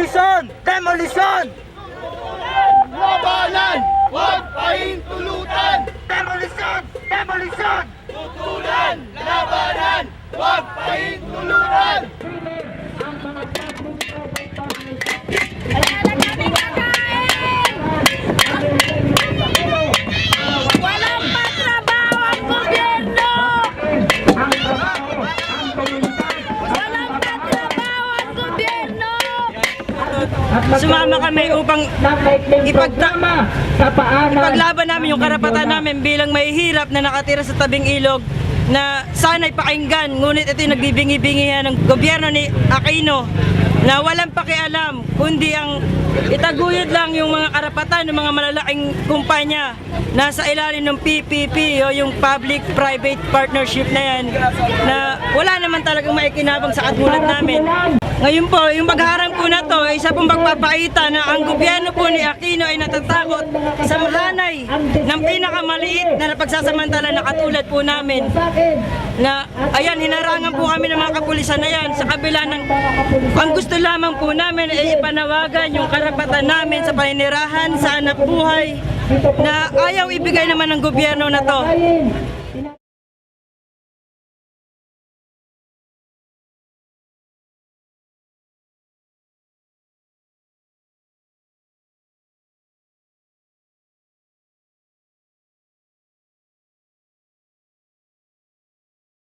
Demolition! Demolition! Labanan! Huwag pahintulutan! Demolition! Demolition! Tutulan! Labanan! Huwag Sumama kami upang ipagta- ipaglaban namin yung karapatan namin bilang mahihirap na nakatira sa tabing ilog na sana'y pakinggan. Ngunit ito yung nagbibingi-bingi ng gobyerno ni Aquino na walang pakialam kundi ang itaguyod lang yung mga karapatan ng mga malalaking kumpanya. Nasa ilalim ng PPP o yung Public-Private Partnership na yan na wala naman talagang maikinabang sa katulad namin. Ngayon po, yung pagharang na to, isa pong pagpapakita na ang gobyerno po ni Aquino ay natatakot sa mahanay ng pinakamaliit na napagsasamantala na katulad po namin. Na, ayan, hinarangan po kami ng mga kapulisan na yan sa kabila ng, ang gusto lamang po namin ay ipanawagan yung karapatan namin sa paninirahan, sa anak buhay, na ayaw ibigay naman ng gobyerno na to.